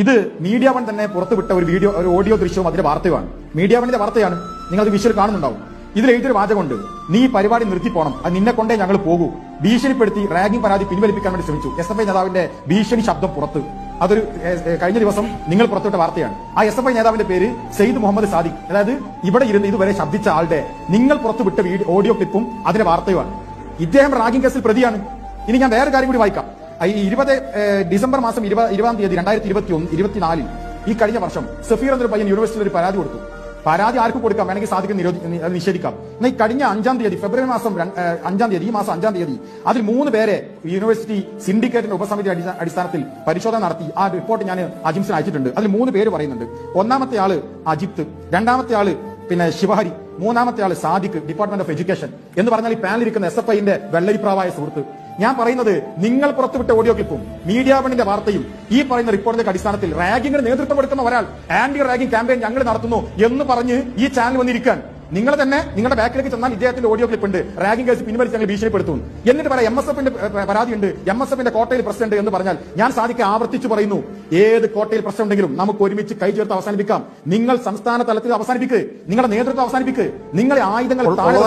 ഇത് media one തന്നെ പുറത്തുവിട്ട ഒരു വീഡിയോ ഒരു ഓഡിയോ ദൃശ്യവും അതിന്റെ വാർത്തയുമാണ്. മീഡിയ വണിന്റെ വാർത്തയാണ് നിങ്ങൾ അത് വിഷ്വൽ കാണുന്നുണ്ടാവും. ഇതിൽ എഴുതിയൊരു വാചകമുണ്ട്. നീ പരിപാടി നിർത്തി പോണം. അത് നിന്നെ കൊണ്ടേ ഞങ്ങൾ പോകൂ. ഭീഷണിപ്പെടുത്തി റാഗിംഗ് പരാതി പിൻവലിപ്പിക്കാൻ വേണ്ടി ശ്രമിച്ചു. എസ് എഫ് ഐ നേതാവിന്റെ ഭീഷണി ശബ്ദം പുറത്ത്. അതൊരു കഴിഞ്ഞ ദിവസം നിങ്ങൾ പുറത്തുവിട്ട വാർത്തയാണ്. ആ എസ് എഫ് ഐ നേതാവിന്റെ പേര് സെയ്ദ് മുഹമ്മദ് സാദിഖ്. അതായത് ഇവിടെ ഇരുന്ന് ഇതുവരെ ശബ്ദിച്ച ആളുടെ നിങ്ങൾ പുറത്തുവിട്ട ഓഡിയോ ക്ലിപ്പും അതിന്റെ വാർത്തയുമാണ്. ഇദ്ദേഹം റാഗിംഗ് കേസിൽ പ്രതിയാണ്. ഇനി ഞാൻ വേറെ കാര്യം കൂടി വായിക്കാം. ഈ ഇരുപത് ഡിസംബർ മാസം ഇരുപ- ഇരുപതാം തീയതി രണ്ടായിരത്തി ഇരുപത്തി ഒന്ന് ഇരുപത്തിനാലിൽ ഈ കഴിഞ്ഞ വർഷം സഫീർ എന്നൊരു പയ്യൻ യൂണിവേഴ്സിറ്റിയിൽ ഒരു പരാതി കൊടുത്തു. പരാതി ആർക്ക് കൊടുക്കാം? വേണമെങ്കിൽ സാധിക്കും നിഷേധിക്കാം. എന്നാൽ ഈ കഴിഞ്ഞ അഞ്ചാം തീയതി ഫെബ്രുവരി മാസം അഞ്ചാം തീയതി ഈ മാസം അഞ്ചാം തീയതി അതിൽ മൂന്ന് പേരെ യൂണിവേഴ്സിറ്റി സിൻഡിക്കേറ്റിന്റെ ഉപസമിതി അടിസ്ഥാനത്തിൽ പരിശോധന നടത്തി. ആ റിപ്പോർട്ട് ഞാൻ അജിംസിന് അയച്ചിട്ടുണ്ട്. അതിൽ മൂന്ന് പേര് പറയുന്നുണ്ട്. ഒന്നാമത്തെ ആൾ അജിത്ത് രണ്ടാമത്തെ ആൾ പിന്നെ ശിവഹരി മൂന്നാമത്തെ ആൾ സാദിഖ് ഡിപ്പാർട്ട്മെന്റ് ഓഫ് എഡ്യൂക്കേഷൻ എന്ന് പറഞ്ഞാൽ ഈ പാനലിരിക്കുന്ന എസ് എഫ് ഐന്റെ വെള്ളരിപ്രാവായ സുഹൃത്ത്. ഞാൻ പറയുന്നത് നിങ്ങൾ പുറത്തുവിട്ട ഓഡിയോ ക്ലിപ്പും മീഡിയ വണ്ണിന്റെ വാർത്തയും ഈ പറയുന്ന റിപ്പോർട്ടിന്റെ അടിസ്ഥാനത്തിൽ റാഗിങ്ങിന് നേതൃത്വം കൊടുക്കുന്ന ഒരാൾ ആന്റി റാഗിംഗ് ക്യാമ്പയിൻ ഞങ്ങൾ നടത്തുന്നു എന്ന് പറഞ്ഞ് ഈ ചാനൽ വന്നിരിക്കാൻ. നിങ്ങൾ തന്നെ നിങ്ങളുടെ ബാക്കിലേക്ക് ചെന്നാൽ ഇദ്ദേഹത്തിന്റെ ഓഡിയോ ക്ലിപ്പ് ഉണ്ട്. റാഗിംഗ് കേസ് പിൻവലിച്ച് ഞങ്ങൾ ഭീഷണിപ്പെടുത്തും. എന്നിട്ട് പറയാം എം എസ് എഫിന്റെ പരാതിയുണ്ട് എം എസ് എഫിന്റെ കോട്ടയിൽ പ്രസിഡന്റ് എന്ന് പറഞ്ഞാൽ ഞാൻ സാധിക്കാൻ ആവർത്തിച്ചു പറയുന്നു. ഏത് കോട്ടയിൽ പ്രശ്നം ഉണ്ടെങ്കിലും നമുക്ക് ഒരുമിച്ച് കൈ ചേർത്ത് അവസാനിപ്പിക്കാം. നിങ്ങൾ സംസ്ഥാന തലത്തിൽ അവസാനിപ്പിക്ക്. നിങ്ങളുടെ നേതൃത്വം അവസാനിപ്പിക്ക്. നിങ്ങളെ ആയുധങ്ങൾ താഴെ